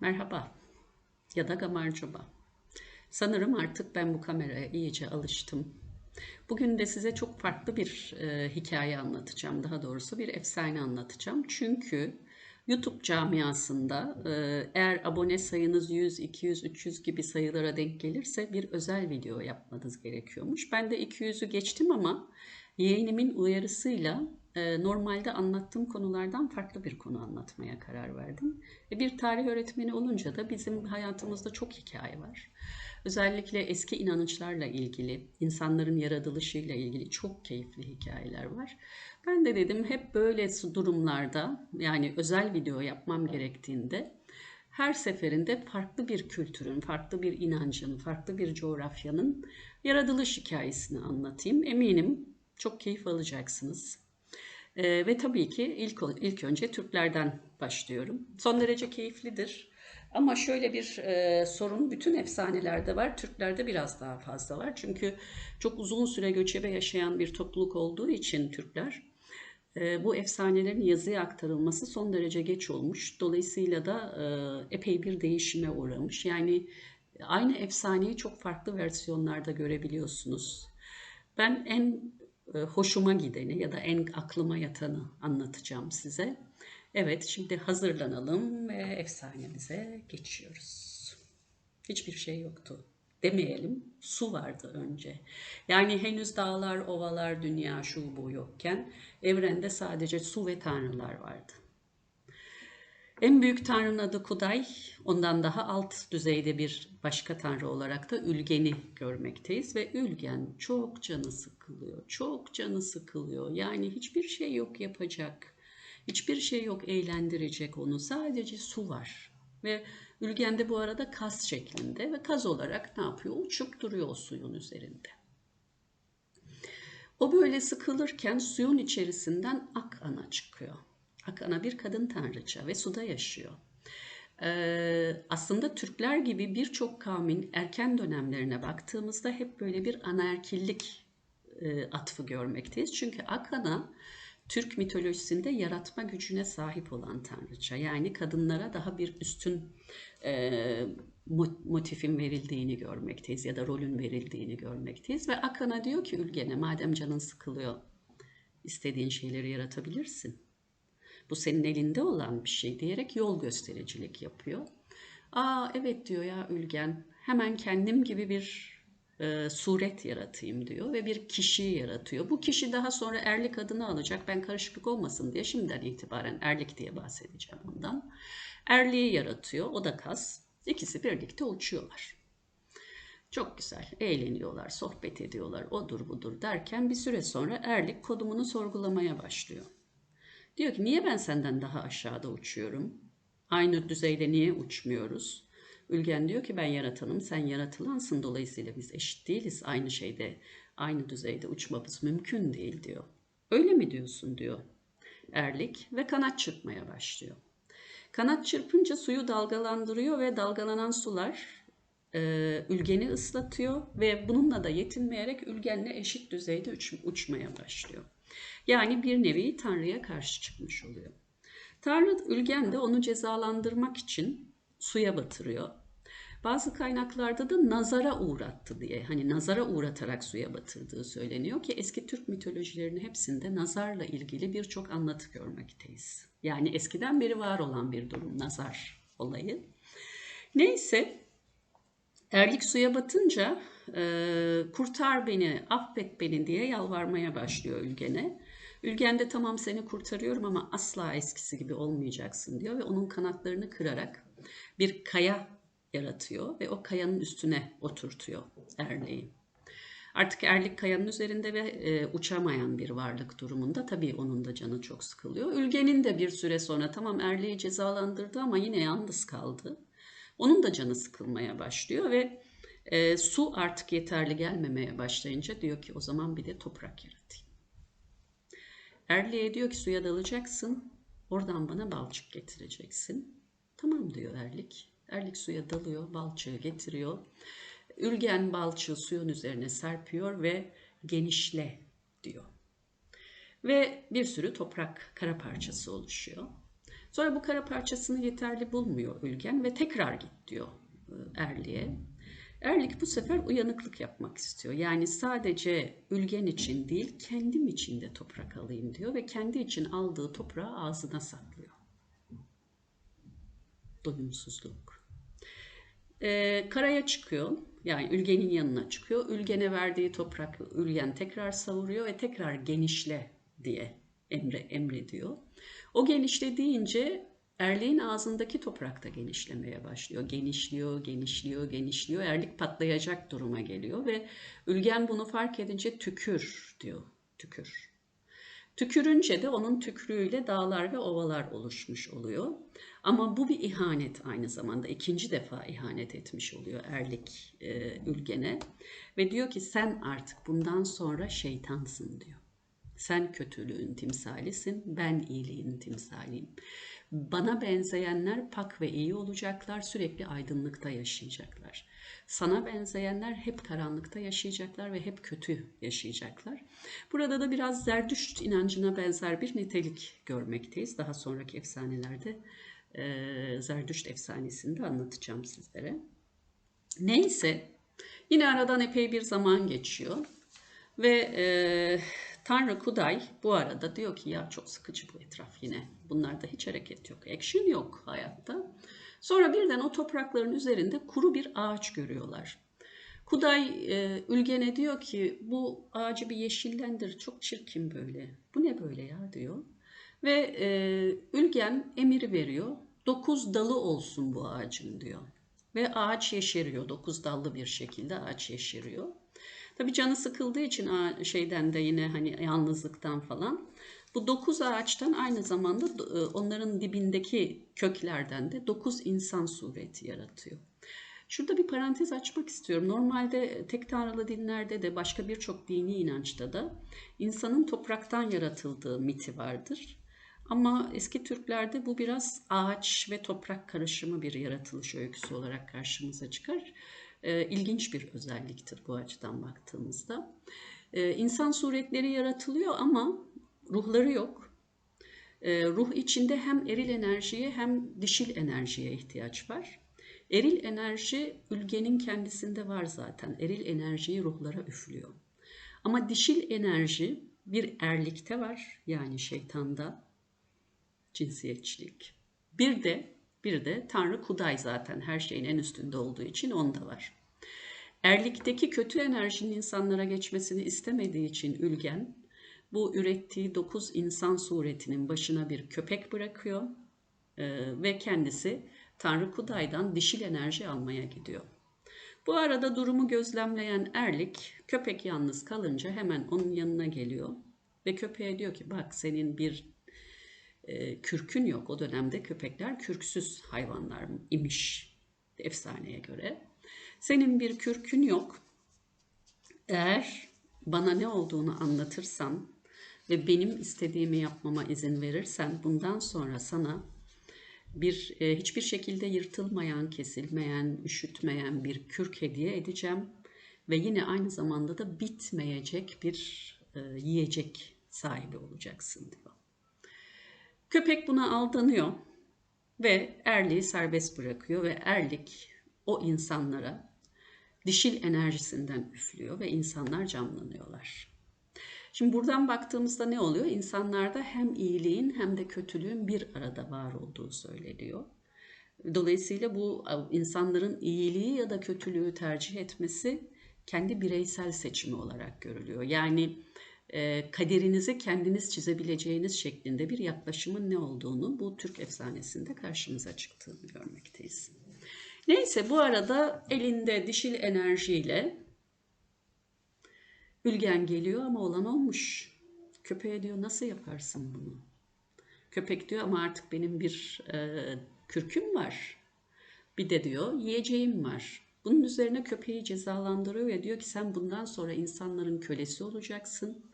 Merhaba ya da gamarcuba. Sanırım artık ben bu kameraya iyice alıştım. Bugün de size çok farklı bir e, hikaye anlatacağım. Daha doğrusu bir efsane anlatacağım. Çünkü YouTube camiasında e, eğer abone sayınız 100, 200, 300 gibi sayılara denk gelirse bir özel video yapmanız gerekiyormuş. Ben de 200'ü geçtim ama yeğenimin uyarısıyla normalde anlattığım konulardan farklı bir konu anlatmaya karar verdim. E, bir tarih öğretmeni olunca da bizim hayatımızda çok hikaye var. Özellikle eski inanışlarla ilgili, insanların yaratılışıyla ilgili çok keyifli hikayeler var. Ben de dedim hep böyle durumlarda yani özel video yapmam gerektiğinde her seferinde farklı bir kültürün, farklı bir inancın, farklı bir coğrafyanın yaratılış hikayesini anlatayım. Eminim çok keyif alacaksınız. Ee, ve tabii ki ilk ilk önce Türklerden başlıyorum. Son derece keyiflidir. Ama şöyle bir e, sorun bütün efsanelerde var. Türklerde biraz daha fazla var. Çünkü çok uzun süre göçebe yaşayan bir topluluk olduğu için Türkler e, bu efsanelerin yazıya aktarılması son derece geç olmuş. Dolayısıyla da e, epey bir değişime uğramış. Yani aynı efsaneyi çok farklı versiyonlarda görebiliyorsunuz. Ben en e, hoşuma gideni ya da en aklıma yatanı anlatacağım size. Evet şimdi hazırlanalım ve efsanemize geçiyoruz. Hiçbir şey yoktu demeyelim su vardı önce. Yani henüz dağlar, ovalar, dünya şu bu yokken evrende sadece su ve tanrılar vardı. En büyük tanrının adı Kuday, ondan daha alt düzeyde bir başka tanrı olarak da Ülgen'i görmekteyiz ve Ülgen çok canı sıkılıyor, çok canı sıkılıyor. Yani hiçbir şey yok yapacak, hiçbir şey yok eğlendirecek onu, sadece su var. Ve Ülgen de bu arada kaz şeklinde ve kaz olarak ne yapıyor? Uçup duruyor o suyun üzerinde. O böyle sıkılırken suyun içerisinden ak ana çıkıyor. Akana bir kadın tanrıça ve suda yaşıyor. Ee, aslında Türkler gibi birçok kavmin erken dönemlerine baktığımızda hep böyle bir anaerkillik e, atfı görmekteyiz. Çünkü Akana Türk mitolojisinde yaratma gücüne sahip olan tanrıça. Yani kadınlara daha bir üstün e, motifin verildiğini görmekteyiz ya da rolün verildiğini görmekteyiz. Ve Akana diyor ki Ülgen'e madem canın sıkılıyor istediğin şeyleri yaratabilirsin. Bu senin elinde olan bir şey diyerek yol göstericilik yapıyor. Aa evet diyor ya Ülgen hemen kendim gibi bir e, suret yaratayım diyor ve bir kişi yaratıyor. Bu kişi daha sonra erlik adını alacak. Ben karışıklık olmasın diye şimdiden itibaren erlik diye bahsedeceğim ondan. Erliği yaratıyor. O da kas. İkisi birlikte uçuyorlar. Çok güzel. Eğleniyorlar, sohbet ediyorlar, odur budur derken bir süre sonra erlik kodumunu sorgulamaya başlıyor. Diyor ki niye ben senden daha aşağıda uçuyorum? Aynı düzeyde niye uçmuyoruz? Ülgen diyor ki ben yaratanım, sen yaratılansın. Dolayısıyla biz eşit değiliz. Aynı şeyde, aynı düzeyde uçmamız mümkün değil diyor. Öyle mi diyorsun diyor Erlik ve kanat çırpmaya başlıyor. Kanat çırpınca suyu dalgalandırıyor ve dalgalanan sular e, ülgeni ıslatıyor ve bununla da yetinmeyerek ülgenle eşit düzeyde uç, uçmaya başlıyor. Yani bir nevi Tanrı'ya karşı çıkmış oluyor. Tanrı Ülgen de onu cezalandırmak için suya batırıyor. Bazı kaynaklarda da nazara uğrattı diye hani nazara uğratarak suya batırdığı söyleniyor ki eski Türk mitolojilerinin hepsinde nazarla ilgili birçok anlatı görmekteyiz. Yani eskiden beri var olan bir durum nazar olayı. Neyse erlik suya batınca kurtar beni, affet beni diye yalvarmaya başlıyor Ülgen'e. Ülgen de tamam seni kurtarıyorum ama asla eskisi gibi olmayacaksın diyor ve onun kanatlarını kırarak bir kaya yaratıyor ve o kayanın üstüne oturtuyor erleği. Artık erlik kayanın üzerinde ve e, uçamayan bir varlık durumunda tabii onun da canı çok sıkılıyor. Ülgenin de bir süre sonra tamam erleği cezalandırdı ama yine yalnız kaldı. Onun da canı sıkılmaya başlıyor ve e, su artık yeterli gelmemeye başlayınca diyor ki o zaman bir de toprak yaratayım. Erliğe diyor ki suya dalacaksın, oradan bana balçık getireceksin. Tamam diyor Erlik. Erlik suya dalıyor, balçığı getiriyor. Ülgen balçığı suyun üzerine serpiyor ve genişle diyor. Ve bir sürü toprak kara parçası oluşuyor. Sonra bu kara parçasını yeterli bulmuyor Ülgen ve tekrar git diyor e, Erlik'e. Erlik bu sefer uyanıklık yapmak istiyor. Yani sadece Ülgen için değil kendim için de toprak alayım diyor ve kendi için aldığı toprağı ağzına saklıyor. Doyumsuzluk. Ee, karaya çıkıyor. Yani Ülgen'in yanına çıkıyor. Ülgen'e verdiği toprak Ülgen tekrar savuruyor ve tekrar genişle diye emre emrediyor. O genişle Erliğin ağzındaki toprak da genişlemeye başlıyor. Genişliyor, genişliyor, genişliyor. Erlik patlayacak duruma geliyor ve Ülgen bunu fark edince tükür diyor. Tükür. Tükürünce de onun tükrüğüyle dağlar ve ovalar oluşmuş oluyor. Ama bu bir ihanet aynı zamanda. ikinci defa ihanet etmiş oluyor Erlik e, Ülgen'e. Ve diyor ki sen artık bundan sonra şeytansın diyor. Sen kötülüğün timsalisin, ben iyiliğin timsaliyim. Bana benzeyenler pak ve iyi olacaklar, sürekli aydınlıkta yaşayacaklar. Sana benzeyenler hep karanlıkta yaşayacaklar ve hep kötü yaşayacaklar. Burada da biraz Zerdüşt inancına benzer bir nitelik görmekteyiz. Daha sonraki efsanelerde e, Zerdüşt efsanesini de anlatacağım sizlere. Neyse, yine aradan epey bir zaman geçiyor ve e, Tanrı Kuday bu arada diyor ki ya çok sıkıcı bu etraf yine. Bunlarda hiç hareket yok. Action yok hayatta. Sonra birden o toprakların üzerinde kuru bir ağaç görüyorlar. Kuday e, Ülgen'e diyor ki bu ağacı bir yeşillendir. Çok çirkin böyle. Bu ne böyle ya diyor. Ve e, Ülgen emir veriyor. Dokuz dalı olsun bu ağacın diyor. Ve ağaç yeşeriyor. Dokuz dallı bir şekilde ağaç yeşeriyor. Tabii canı sıkıldığı için şeyden de yine hani yalnızlıktan falan. Bu dokuz ağaçtan aynı zamanda e, onların dibindeki köklerden de dokuz insan sureti yaratıyor. Şurada bir parantez açmak istiyorum. Normalde tek tanrılı dinlerde de başka birçok dini inançta da insanın topraktan yaratıldığı miti vardır. Ama eski Türklerde bu biraz ağaç ve toprak karışımı bir yaratılış öyküsü olarak karşımıza çıkar e, ilginç bir özelliktir bu açıdan baktığımızda. E, insan suretleri yaratılıyor ama ruhları yok. E, ruh içinde hem eril enerjiye hem dişil enerjiye ihtiyaç var. Eril enerji ülgenin kendisinde var zaten. Eril enerjiyi ruhlara üflüyor. Ama dişil enerji bir erlikte var yani şeytanda cinsiyetçilik. Bir de bir de Tanrı Kuday zaten her şeyin en üstünde olduğu için onda var. Erlikteki kötü enerjinin insanlara geçmesini istemediği için Ülgen bu ürettiği dokuz insan suretinin başına bir köpek bırakıyor e, ve kendisi Tanrı Kuday'dan dişil enerji almaya gidiyor. Bu arada durumu gözlemleyen Erlik köpek yalnız kalınca hemen onun yanına geliyor ve köpeğe diyor ki bak senin bir e, kürkün yok. O dönemde köpekler kürksüz hayvanlar imiş efsaneye göre. Senin bir kürkün yok. Eğer bana ne olduğunu anlatırsan ve benim istediğimi yapmama izin verirsen bundan sonra sana bir e, hiçbir şekilde yırtılmayan, kesilmeyen, üşütmeyen bir kürk hediye edeceğim ve yine aynı zamanda da bitmeyecek bir e, yiyecek sahibi olacaksın diyor. Köpek buna aldanıyor ve Erlik'i serbest bırakıyor ve Erlik o insanlara dişil enerjisinden üflüyor ve insanlar canlanıyorlar. Şimdi buradan baktığımızda ne oluyor? İnsanlarda hem iyiliğin hem de kötülüğün bir arada var olduğu söyleniyor. Dolayısıyla bu insanların iyiliği ya da kötülüğü tercih etmesi kendi bireysel seçimi olarak görülüyor. Yani e, kaderinizi kendiniz çizebileceğiniz şeklinde bir yaklaşımın ne olduğunu bu Türk efsanesinde karşımıza çıktığını görmekteyiz. Neyse bu arada elinde dişil enerjiyle Ülgen geliyor ama olan olmuş. Köpeğe diyor nasıl yaparsın bunu? Köpek diyor ama artık benim bir e, kürküm var. Bir de diyor yiyeceğim var. Bunun üzerine köpeği cezalandırıyor ve diyor ki sen bundan sonra insanların kölesi olacaksın.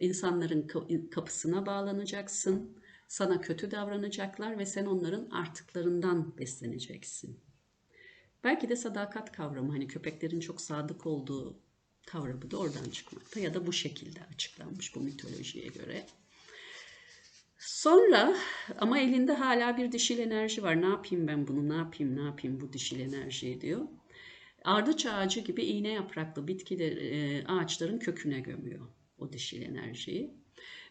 İnsanların kapısına bağlanacaksın. Sana kötü davranacaklar ve sen onların artıklarından besleneceksin. Belki de sadakat kavramı hani köpeklerin çok sadık olduğu kavramı da oradan çıkmakta ya da bu şekilde açıklanmış bu mitolojiye göre. Sonra ama elinde hala bir dişil enerji var. Ne yapayım ben bunu, ne yapayım, ne yapayım bu dişil enerjiyi diyor. Ardıç ağacı gibi iğne yapraklı bitkiler, e, ağaçların köküne gömüyor o dişil enerjiyi.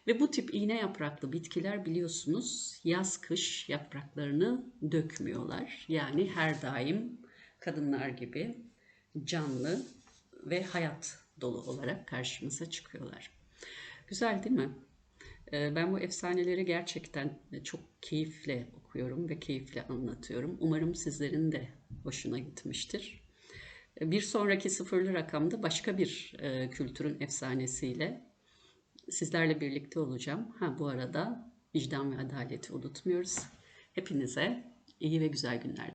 Ve bu tip iğne yapraklı bitkiler biliyorsunuz yaz kış yapraklarını dökmüyorlar. Yani her daim kadınlar gibi canlı ve hayat dolu olarak karşımıza çıkıyorlar. Güzel değil mi? Ee, Ben bu efsaneleri gerçekten çok keyifle okuyorum ve keyifle anlatıyorum. Umarım sizlerin de hoşuna gitmiştir. Bir sonraki sıfırlı rakamda başka bir e, kültürün efsanesiyle sizlerle birlikte olacağım. Ha bu arada vicdan ve adaleti unutmuyoruz. Hepinize iyi ve güzel günler.